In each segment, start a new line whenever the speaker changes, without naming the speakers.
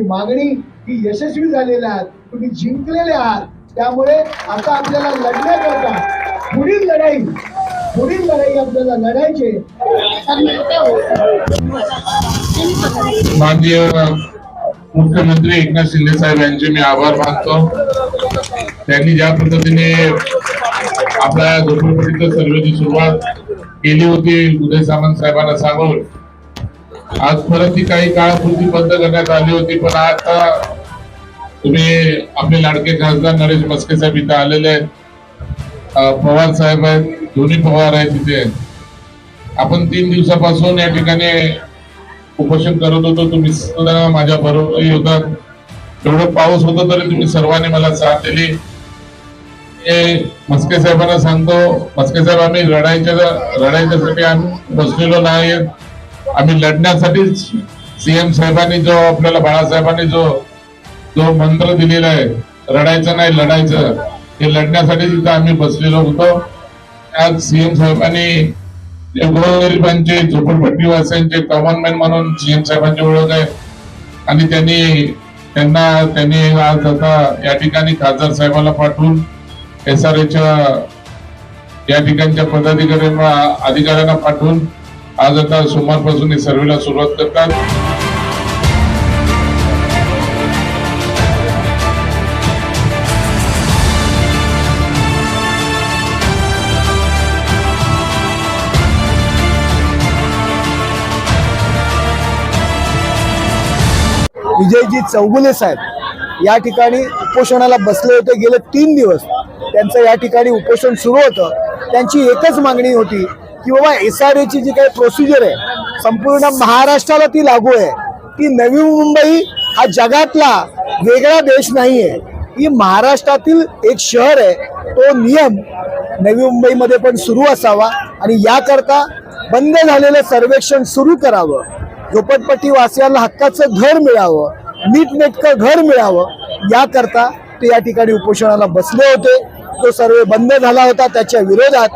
मागणी ही यशस्वी झालेली आहात तुम्ही जिंकलेले आहात. त्यामुळे आता आपल्याला लढण्याकरता पुढील लढाई पुढील लढाई आपल्याला लढायची आहे.
माननीय मुख्यमंत्री एकनाथ शिंदे साहेब यांचे मी आभार मानतो. त्यांनी ज्या पद्धतीने आपल्या झोपडपट्टीच्या सर्वेची सुरुवात केली होती उदय सामंत साहेबांना सांगून आज परत ती काही काळापुरती बंद करण्यात आली होती पण आता तुम्ही आपले लाडके खासदार नरेश मस्के साहेब इथे आलेले आहेत. पवार साहेब आहेत दोन्ही पवार आहेत तिथे आपण तीन दिवसापासून या ठिकाणी उपोषण करत होतो तुम्ही सुद्धा माझ्या बरोबरही होतात एवढं पाऊस होतो तरी तुम्ही सर्वांनी मला साथ दिली. हे मस्के साहेबांना सांगतो मस्के साहेब आम्ही रडायच्या रडायच्यासाठी आम्ही बसलेलो नाही आम्ही लढण्यासाठीच सीएम साहेबांनी जो आपल्याला बाळासाहेबांनी जो जो मंत्र दिलेला आहे रडायचं नाही लढायचं हे लढण्यासाठी तिथं आम्ही बसलेलो होतो. आज सीएम साहेबांनी जे गोरगरिबांचे झोपडपट्टीवासियांचे कॉमनमॅन म्हणून सीएम साहेबांची ओळख आहे. आणि त्यांनी त्यांना त्यांनी आज आता या ठिकाणी खासदार साहेबाला पाठवून एस आर या ठिकाणच्या पदाधिकाऱ्यांना अधिकाऱ्यांना पाठवून आज आता सोमवारपासून हे सर्वेला सुरुवात करतात.
विजयजी चौगुले साहेब या ठिकाणी उपोषणाला बसले होते गेले तीन दिवस. त्यांचं या ठिकाणी उपोषण सुरू होतं. त्यांची एकच मागणी होती की बाबा एस आर एची जी काही प्रोसिजर आहे संपूर्ण महाराष्ट्राला ती लागू आहे. ती नवी मुंबई हा जगातला वेगळा देश नाही आहे ही महाराष्ट्रातील एक शहर आहे. तो नियम नवी मुंबईमध्ये पण सुरू असावा आणि याकरता बंद झालेलं सर्वेक्षण सुरू करावं. झोपडपट्टी वासियांना हक्काचं घर मिळावं नीटनेटकं घर मिळावं याकरता ते या ठिकाणी उपोषणाला बसले होते. तो सर्वे बंद झाला होता त्याच्या विरोधात.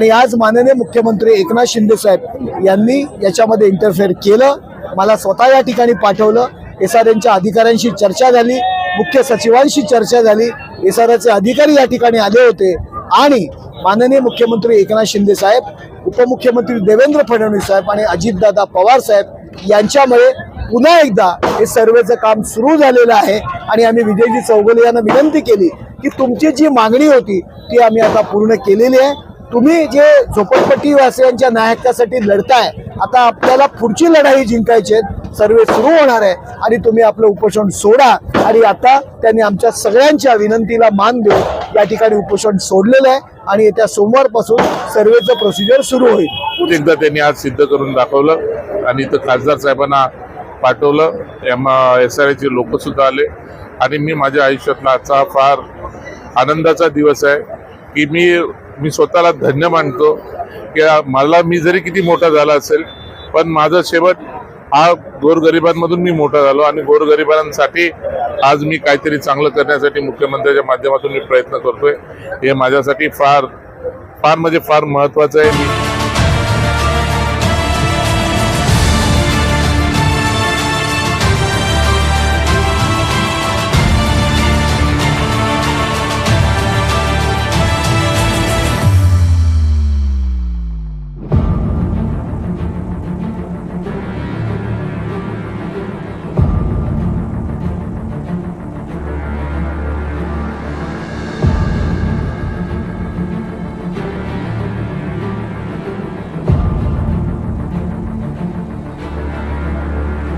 आणि आज माननीय मुख्यमंत्री एकनाथ शिंदे साहेब यांनी याच्यामध्ये इंटरफेअर केलं मला स्वतः या ठिकाणी पाठवलं एस आर एनच्या अधिकाऱ्यांशी चर्चा झाली मुख्य सचिवांशी चर्चा झाली एस आर अधिकारी या ठिकाणी आले होते आणि माननीय मुख्यमंत्री एकनाथ शिंदे साहेब उपमुख्यमंत्री देवेंद्र फडणवीस साहेब आणि अजितदादा पवार साहेब यांच्यामुळे पुन्हा एकदा हे सर्वेचं काम सुरू झालेलं आहे आणि आम्ही विजयजी चौगले यांना विनंती केली की तुमची जी मागणी होती ती आम्ही आता पूर्ण केलेली आहे. तुम्ही जे झोपडपट्टी वासियांच्या लढताय आता आपल्याला पुढची लढाई जिंकायची आहे. सर्वे सुरू होणार आहे आणि तुम्ही आपलं उपोषण सोडा आणि आता त्यांनी आमच्या सगळ्यांच्या विनंतीला मान देऊन या ठिकाणी उपोषण सोडलेलं आहे आणि येत्या सोमवारपासून सर्वेचं प्रोसिजर सुरू होईल.
एकदा त्यांनी आज सिद्ध करून दाखवलं आणि इथं खासदार साहेबांना पाठवलं. एस आर आयचे लोकसुद्धा आले. आणि मी माझ्या आयुष्यातला आजचा फार आनंदाचा दिवस आहे की मी मी स्वतःला धन्य मानतो. की मला मी जरी किती मोठा झाला असेल पण माझा शेवट हा गोरगरिबांमधून मी मोठा झालो आणि गोरगरिबांसाठी आज मी काहीतरी चांगलं करण्यासाठी मुख्यमंत्र्यांच्या माध्यमातून मी प्रयत्न करतोय. हे माझ्यासाठी फार फार म्हणजे फार महत्वाचं आहे. मी